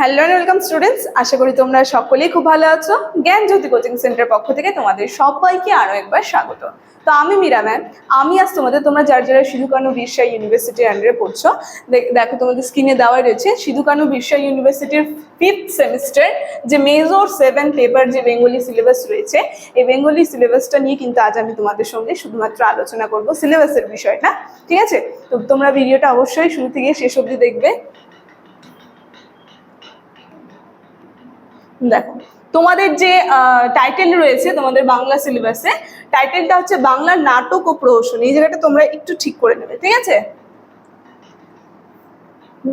Hello and welcome students আশা করি তোমরা সকলেই খুব ভালো আছো। জ্ঞান জ্যোতি কোচিং সেন্টার পক্ষ থেকে তোমাদের সবাইকে আরও একবার স্বাগত। তো আমি মীরা ম্যাম আমি আজ তোমাদের, তোমরা যার যারা সিধু কানু বিরসা ইউনিভার্সিটির আন্ডারে পড়ছো দেখো তোমাদের স্ক্রিনে দেওয়া রয়েছে সিধু কানু বিরসা ইউনিভার্সিটির ফিফথ সেমিস্টার যে মেজর সেভেন পেপার যে বেঙ্গলি সিলেবাস রয়েছে, এই বেঙ্গলি সিলেবাসটা নিয়ে কিন্তু আজ আমি তোমাদের সঙ্গে শুধুমাত্র আলোচনা করব সিলেবাসের বিষয়টা। ঠিক আছে? তো তোমরা ভিডিওটা অবশ্যই শুরু থেকে শেষ অবধি দেখবে। দেখো, তোমাদের যে টাইটেল রয়েছে তোমাদের বাংলা সিলেবাসে টাইটেলটা হচ্ছে বাংলা নাটক ও প্রহসন। এই জায়গাটা তোমরা একটু ঠিক করে নেবে, ঠিক আছে?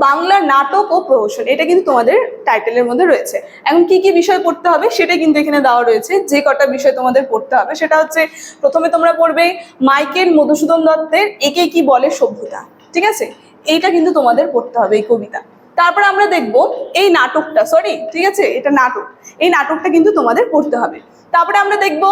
বাংলা নাটক ও প্রহসন, এটা কিন্তু তোমাদের টাইটেলের মধ্যে রয়েছে। এখন কি কি বিষয় পড়তে হবে সেটা কিন্তু এখানে দেওয়া রয়েছে। যে কটা বিষয় তোমাদের পড়তে হবে, সেটা হচ্ছে, প্রথমে তোমরা পড়বে মাইকেল মধুসূদন দত্তের একে কি বলে সভ্যতা, ঠিক আছে? এইটা কিন্তু তোমাদের পড়তে হবে এই কবিতা। তারপর আমরা দেখব এই নাটকটা সরি ঠিক আছে? এটা নাটক। এই নাটকটা কিন্তু তোমাদের পড়তে হবে। তারপরে আমরা দেখব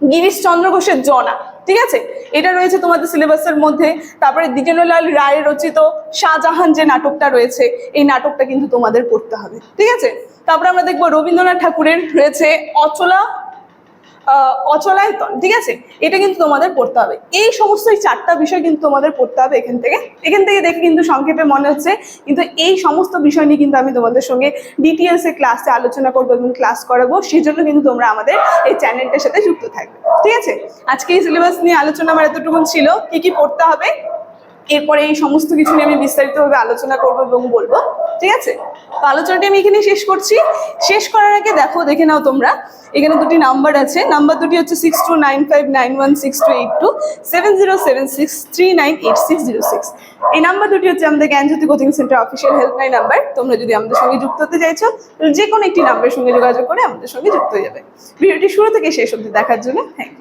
গিরিশ চন্দ্র ঘোষের জনা, ঠিক আছে? এটা রয়েছে তোমাদের সিলেবাসের মধ্যে। তারপরে দ্বিজেন্দ্রলাল রায় রচিত শাহজাহান যে নাটকটা রয়েছে, এই নাটকটা কিন্তু তোমাদের পড়তে হবে, ঠিক আছে? তারপরে আমরা দেখব রবীন্দ্রনাথ ঠাকুরের রয়েছে অচলা অচলায়তন ঠিক আছে? এটা কিন্তু তোমাদের পড়তে হবে। এই সমস্ত এই চারটা বিষয় কিন্তু তোমাদের পড়তে হবে এখান থেকে। এখান থেকে দেখে কিন্তু সংক্ষেপে মনে হচ্ছে, কিন্তু এই সমস্ত বিষয় নিয়ে কিন্তু আমি তোমাদের সঙ্গে ডিটেলস ক্লাসে আলোচনা করব এবং ক্লাস করাবো। সেই জন্য কিন্তু তোমরা আমাদের এই চ্যানেলটার সাথে যুক্ত থাকবে। ঠিক আছে? আজকে এই সিলেবাস নিয়ে আলোচনা আমার এতটুকু ছিল। কি কি পড়তে হবে? এরপরে এই সমস্ত কিছু নিয়ে আমি বিস্তারিতভাবে আলোচনা করব এবং বলব, ঠিক আছে? তো আলোচনাটি আমি এখানে শেষ করছি। শেষ করার আগে দেখো, দেখে নাও তোমরা, এখানে দুটি নাম্বার আছে। নাম্বার দুটি হচ্ছে six two nine five nine one six two eight two seven zero seven six three nine eight six zero six এই নাম্বার দুটি হচ্ছে আমাদের Gyanjyoti coaching centre official helpline number. তোমরা যদি আমাদের সঙ্গে যুক্ত হতে চাইছো যে কোনো একটি নাম্বারের সঙ্গে যোগাযোগ করে আমাদের সঙ্গে যুক্ত হয়ে যাবে। ভিডিওটি শুরু থেকে শেষ অবধি দেখার জন্য থ্যাংক